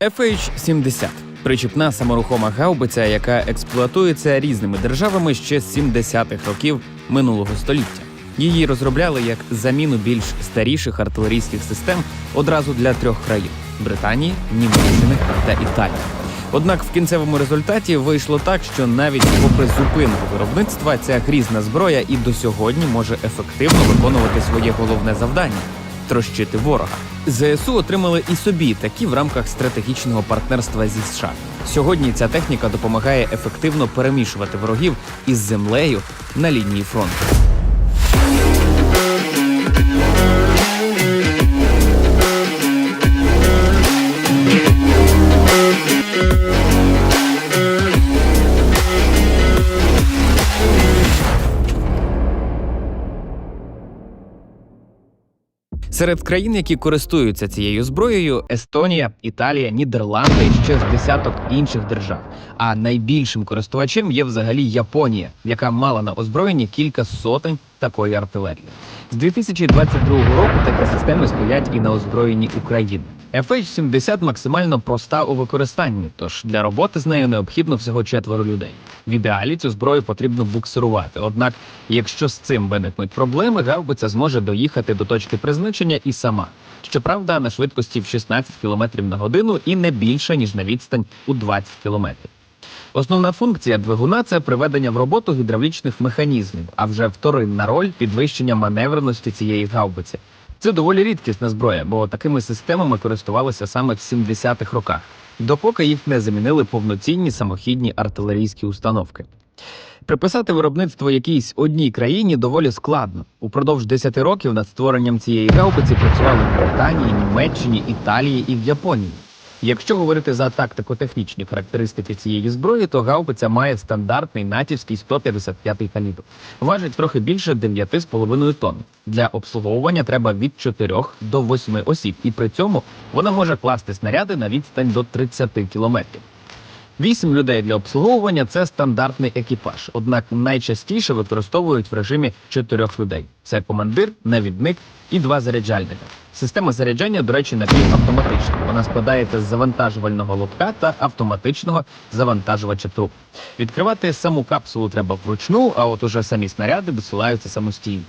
FH-70 – причіпна саморухома гаубиця, яка експлуатується різними державами ще з 70-х років минулого століття. Її розробляли як заміну більш старіших артилерійських систем одразу для трьох країн Британії, Німеччини та Італії. Однак в кінцевому результаті вийшло так, що навіть попри зупинку виробництва ця грізна зброя і до сьогодні може ефективно виконувати своє головне завдання трощити ворога. ЗСУ отримали і собі такі в рамках стратегічного партнерства зі США. Сьогодні ця техніка допомагає ефективно перемішувати ворогів із землею на лінії фронту. Серед країн, які користуються цією зброєю, Естонія, Італія, Нідерланди і ще з десяток інших держав. А найбільшим користувачем є взагалі Японія, яка мала на озброєнні кілька сотень такої артилерії. З 2022 року такі системи стоять і на озброєнні України. FH-70 максимально проста у використанні, тож для роботи з нею необхідно всього четверо людей. В ідеалі цю зброю потрібно буксирувати. Однак, якщо з цим виникнуть проблеми, гаубиця зможе доїхати до точки призначення і сама. Щоправда, на швидкості в 16 км на годину і не більше, ніж на відстань у 20 км. Основна функція двигуна це приведення в роботу гідравлічних механізмів, а вже вторинна роль підвищення маневреності цієї гаубиці. Це доволі рідкісна зброя, бо такими системами користувалися саме в 70-х роках, допоки їх не замінили повноцінні самохідні артилерійські установки. Приписати виробництво якійсь одній країні доволі складно. Упродовж 10 років над створенням цієї гаубиці працювали в Британії, Німеччині, Італії і в Японії. Якщо говорити за тактико-технічні характеристики цієї зброї, то гаубиця має стандартний натівський 155 калібр. Важить трохи більше 9,5 тонн. Для обслуговування треба від 4 до 8 осіб, і при цьому вона може класти снаряди на відстань до 30 кілометрів. Вісім людей для обслуговування це стандартний екіпаж, однак найчастіше використовують в режимі чотирьох людей: це командир, навідник і два заряджальника. Система заряджання, до речі, напівавтоматична. Вона складається з завантажувального лотка та автоматичного завантажувача труб. Відкривати саму капсулу треба вручну, а от уже самі снаряди досилаються самостійно.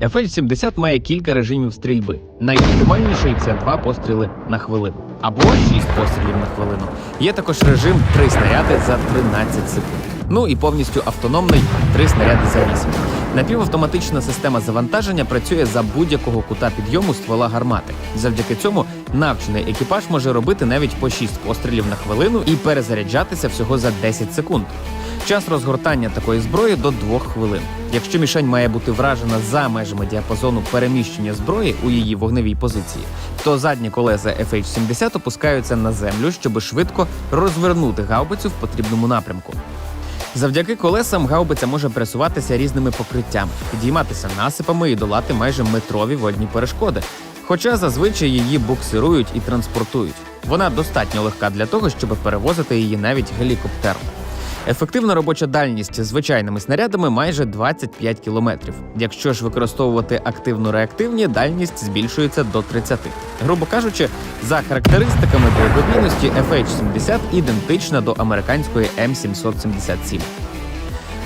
FL-70 має кілька режимів стрільби. Найоптимальніший це два постріли на хвилину або шість пострілів на хвилину. Є також режим три снаряди за 13 секунд. Ну і повністю автономний три снаряди за 8. Напівавтоматична система завантаження працює за будь-якого кута підйому ствола гармати. Завдяки цьому навчений екіпаж може робити навіть по 6 пострілів на хвилину і перезаряджатися всього за 10 секунд. Час розгортання такої зброї до 2 хвилин. Якщо мішень має бути вражена за межами діапазону переміщення зброї у її вогневій позиції, то задні колеса FH-70 опускаються на землю, щоб швидко розвернути гаубицю в потрібному напрямку. Завдяки колесам гаубиця може пересуватися різними покриттями, підійматися насипами і долати майже метрові водні перешкоди. Хоча зазвичай її буксирують і транспортують. Вона достатньо легка для того, щоб перевозити її навіть гелікоптером. Ефективна робоча дальність звичайними снарядами майже 25 кілометрів. Якщо ж використовувати активно-реактивні, дальність збільшується до 30. Грубо кажучи, за характеристиками далекобійності FH-70 ідентична до американської М777.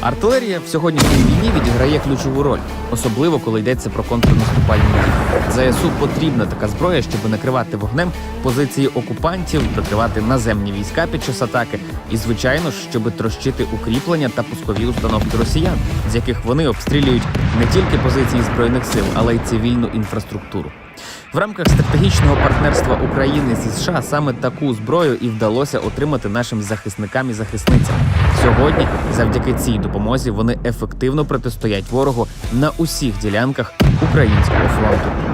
Артилерія в сьогоднішній війні відіграє ключову роль, особливо коли йдеться про контрнаступальні дії. ЗСУ потрібна така зброя, щоб накривати вогнем позиції окупантів, прикривати наземні війська під час атаки, і, звичайно ж, щоб трощити укріплення та пускові установки росіян, з яких вони обстрілюють не тільки позиції збройних сил, але й цивільну інфраструктуру. В рамках стратегічного партнерства України зі США саме таку зброю і вдалося отримати нашим захисникам і захисницям. Сьогодні, завдяки цій допомозі, вони ефективно протистоять ворогу на усіх ділянках українського фронту.